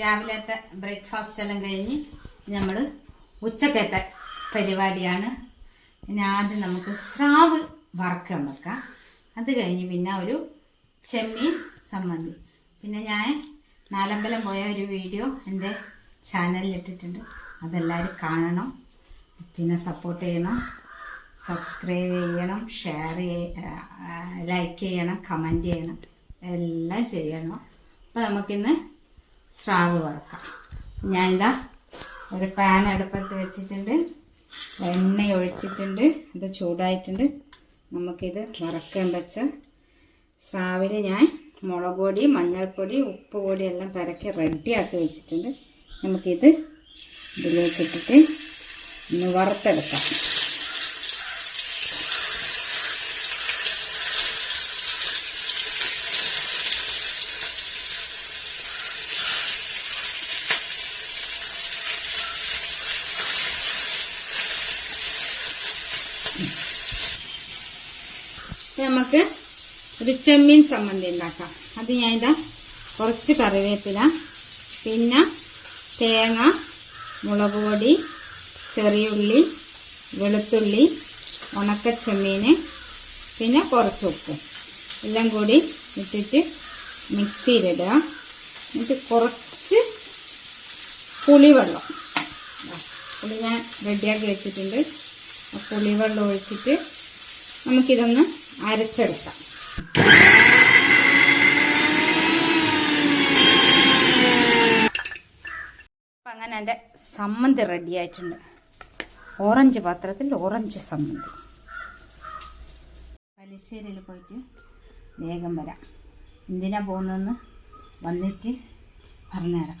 രാവിലത്തെ ബ്രേക്ക്ഫാസ്റ്റ് എല്ലാം കഴിഞ്ഞ് നമ്മൾ ഉച്ചക്കത്തെ പരിപാടിയാണ്. പിന്നെ ആദ്യം നമുക്ക് സ്രാവ് വറക്കാൻ വെക്കാം. അത് കഴിഞ്ഞ് പിന്നെ ഒരു ചെമ്മീൻ സമ്മതി പിന്നെ ഞാൻ നാലമ്പലം പോയ ഒരു വീഡിയോ എന്റെ ചാനലിൽ ഇട്ടിട്ടുണ്ട്. അതെല്ലാവരും കാണണം. പിന്നെ സപ്പോർട്ട് ചെയ്യണം. സബ്സ്ക്രൈബ് ചെയ്യണം. ഷെയർ ലൈക്ക് ചെയ്യണം. കമന്റ് ചെയ്യണം. എല്ലാം ചെയ്യണം. അപ്പോൾ നമുക്കിന്ന് സ്രാവ് വറക്കാം. ഞാൻ ഇതാ ഒരു പാൻ അടുപ്പത്ത് വെച്ചിട്ടുണ്ട്. എണ്ണ ഒഴിച്ചിട്ടുണ്ട്. ഇത് ചൂടായിട്ടുണ്ട്. നമുക്കിത് വറക്കാൻ വെച്ച സ്രാവിന് ഞാൻ മുളക് പൊടി മഞ്ഞൾപ്പൊടി ഉപ്പ് പൊടി എല്ലാം പരക്കി റെഡിയാക്കി വെച്ചിട്ടുണ്ട്. നമുക്കിത് ഇതിലേക്ക് ഇട്ടിട്ട് ഒന്ന് വറുത്തെടുക്കാം. നമുക്ക് ഒരു ചെമ്മീൻ ചമ്മന്തി ഉണ്ടാക്കാം. അത് ഞാൻ ഇതാ കുറച്ച് കറിവേപ്പില പിന്നെ തേങ്ങ മുളക് പൊടി ചെറിയുള്ളി വെളുത്തുള്ളി ഉണക്ക ചെമ്മീൻ പിന്നെ കുറച്ച് ഉപ്പ്. എല്ലാം കൂടി ഇട്ടിട്ട് മിക്സിയിലിടുക എന്നിട്ട് കുറച്ച് പുളിവെള്ളം. പുളി ഞാൻ റെഡിയാക്കി വെച്ചിട്ടുണ്ട്. പുളിവെള്ളം ഒഴിച്ചിട്ട് നമുക്കിതൊന്ന് അരച്ചെടുക്കാം. അപ്പം അങ്ങനെ എന്റെ സമ്മന്തി റെഡി ആയിട്ടുണ്ട്. ഓറഞ്ച് പാത്രത്തിൽ ഓറഞ്ച് സമ്മന്തി. പലിശ്ശേരിയിൽ പോയിട്ട് വേഗം വരാം. എന്തിനാ പോകുന്നതെന്ന് വന്നിട്ട് പറഞ്ഞുതരാം.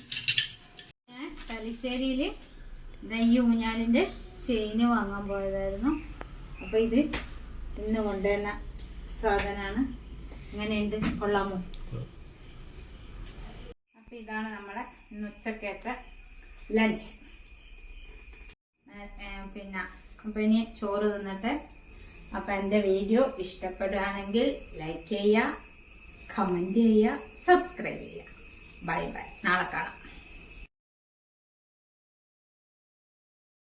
തലശ്ശേരിയിൽ ഈ ഊഞ്ഞാലിന്റെ ചെയിന് വാങ്ങാൻ പോയതായിരുന്നു. അപ്പോൾ ഇത് ഇന്ന് കൊണ്ടുവന്ന സാധനമാണ്. ഇങ്ങനെയുണ്ട് കൊള്ളാമോ? അപ്പോൾ ഇതാണ് നമ്മളെ ഇന്ന് ഉച്ചക്കേറ്റ ലഞ്ച് പിന്നെ ഇനി ചോറ് തിന്നിട്ട് അപ്പോൾ എന്റെ വീഡിയോ ഇഷ്ടപ്പെടുകയാണെങ്കിൽ ലൈക്ക് ചെയ്യുക കമന്റ് ചെയ്യുക സബ്സ്ക്രൈബ് ചെയ്യുക. ബൈ ബൈ നാളെ കാണാം.